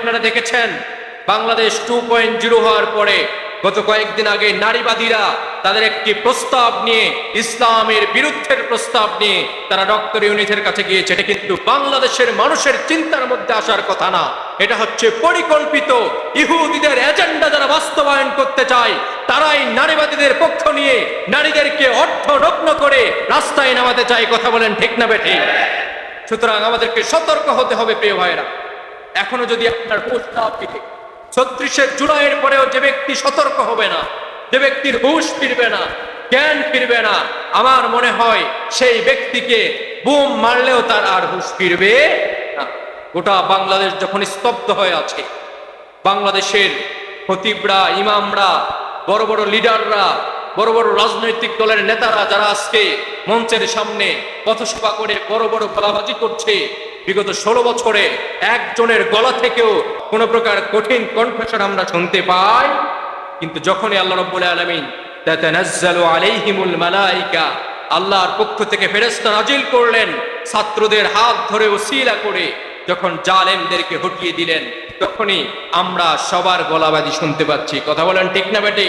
আপনারা দেখেছেন, Bangladesh two point zero হওয়ার পরে গত কয়েকদিন আগে নারীবাদীরা তাদের একটি প্রস্তাব নিয়ে, ইসলামের বিরুদ্ধের প্রস্তাব নিয়ে তারা ডক্টর ইউনিটের কাছে গিয়েছে। এটা কিন্তু বাংলাদেশের মানুষের চিন্তার মধ্যে আসার কথা না। এটা হচ্ছে পরিকল্পিত ইহুদিদের এজেন্ডা যারা বাস্তবায়ন করতে চায়, তারাই নারীবাদীদের পক্ষ নিয়ে নারীদেরকে অর্থ রত্ন করে রাস্তায় নামাতে চায়। কথা বলেন ঠিক না বেঠি? সুতরাং আমাদেরকে সতর্ক হতে হবে, প্রিয় ভাইরা এখনও যদি আপনার না ফিরে ছত্রিশের জুলাইয়ের পরেও যে ব্যক্তি সতর্ক হবে না, যে ব্যক্তির হুঁশ ফিরবে না, জ্ঞান ফিরবে না, আমার মনে হয় সেই ব্যক্তিকে বুম মারলেও তার আর হুঁশ ফিরবে না। গোটা বাংলাদেশ যখন স্তব্ধ হয়ে আছে, বাংলাদেশের খতিবরা, ইমামরা, বড় বড় লিডাররা, বড় বড় রাজনৈতিক দলের নেতারা যারা আজকে মঞ্চের সামনে পথসভা করে বড় বড় গলাবাজি করছে বিগত ষোলো বছরে একজনের গলা থেকেও কোনো প্রকার কঠিন কনফেশন আমরা শুনতে পাই। কিন্তু যখনই আল্লাহ রব্বুল আলমিন আলাইহিমুল মালাইকা, আল্লাহর পক্ষ থেকে ফেরেশতা নাজিল করলেন, ছাত্রদের হাত ধরে ওসিলা করে যখন জালেমদেরকে হটিয়ে দিলেন, তখনই আমরা সবার গলাবাজি শুনতে পাচ্ছি। কথা বলেন ঠিক না বেটে?